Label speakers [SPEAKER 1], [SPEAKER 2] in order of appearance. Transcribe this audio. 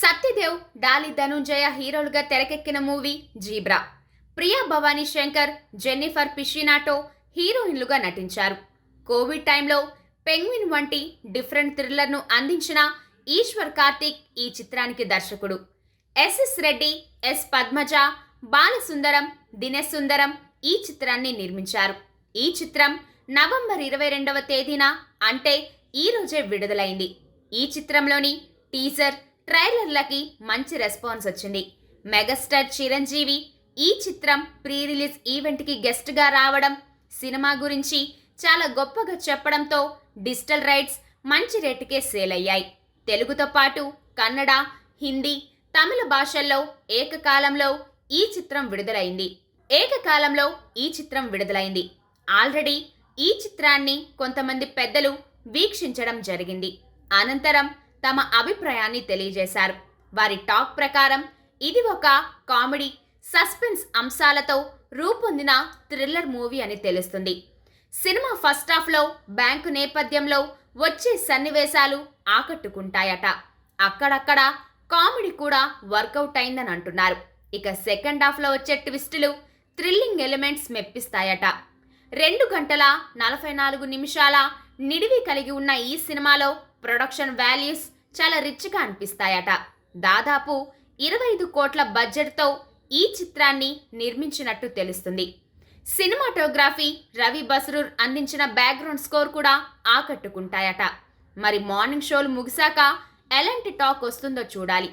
[SPEAKER 1] సత్యదేవ్ డాలి ధనుంజయ హీరోలుగా తెరకెక్కిన movie Zebra. Priya Bhavani Shankar Jennifer Piccinato హీరోయిన్లుగా నటించారు. కోవిడ్ టైంలో పెంగ్విన్ వంటి డిఫరెంట్ థ్రిల్లర్ను అందించిన ఈశ్వర్ కార్తిక్ ఈ చిత్రానికి దర్శకుడు. ఎస్ఎస్ రెడ్డి ఎస్ పద్మజ బాలసుందరం దినేశ్ సుందరం ఈ చిత్రాన్ని నిర్మించారు. ఈ చిత్రం నవంబర్ ఇరవై రెండవ తేదీన అంటే ఈ రోజే విడుదలైంది. ఈ చిత్రంలోని టీజర్ ట్రైలర్లకి మంచి రెస్పాన్స్ వచ్చింది. మెగాస్టార్ చిరంజీవి ఈ చిత్రం ప్రీ రిలీజ్ ఈవెంట్కి గెస్ట్గా రావడం సినిమా గురించి చాలా గొప్పగా చెప్పడంతో డిజిటల్ రైట్స్ మంచి రేటుకే సేల్ అయ్యాయి తెలుగుతో పాటు కన్నడ హిందీ తమిళ భాషల్లో ఏకకాలంలో ఈ చిత్రం విడుదలైంది. ఏకకాలంలో ఈ చిత్రం విడుదలైంది. ఆల్రెడీ ఈ చిత్రాన్ని కొంతమంది పెద్దలు వీక్షించడం జరిగింది. అనంతరం తమ అభిప్రాయాన్ని తెలియజేశారు. వారి టాక్ ప్రకారం ఇది ఒక కామెడీ సస్పెన్స్ అంశాలతో రూపొందిన థ్రిల్లర్ మూవీ అని తెలుస్తుంది. సినిమా ఫస్ట్ హాఫ్లో బ్యాంకు నేపథ్యంలో వచ్చే సన్నివేశాలు ఆకట్టుకుంటాయట. అక్కడక్కడ కామెడీ కూడా వర్కౌట్ అయిందని అంటున్నారు. ఇక సెకండ్ హాఫ్లో వచ్చే ట్విస్టులు థ్రిల్లింగ్ ఎలిమెంట్స్ మెప్పిస్తాయట. రెండు గంటల నలభై నాలుగు నిమిషాల నిడివి కలిగి ఉన్న ఈ సినిమాలో ప్రొడక్షన్ వాల్యూస్ చాలా రిచ్గా అనిపిస్తాయట. దాదాపు ఇరవై ఐదు కోట్ల బడ్జెట్తో ఈ చిత్రాన్ని నిర్మించినట్టు తెలుస్తుంది. సినిమాటోగ్రఫీ రవి బస్రూర్ అందించిన బ్యాక్గ్రౌండ్ స్కోర్ కూడా ఆకట్టుకుంటాయట. మరి మార్నింగ్ షోలు ముగిశాక ఎలాంటి టాక్ వస్తుందో చూడాలి.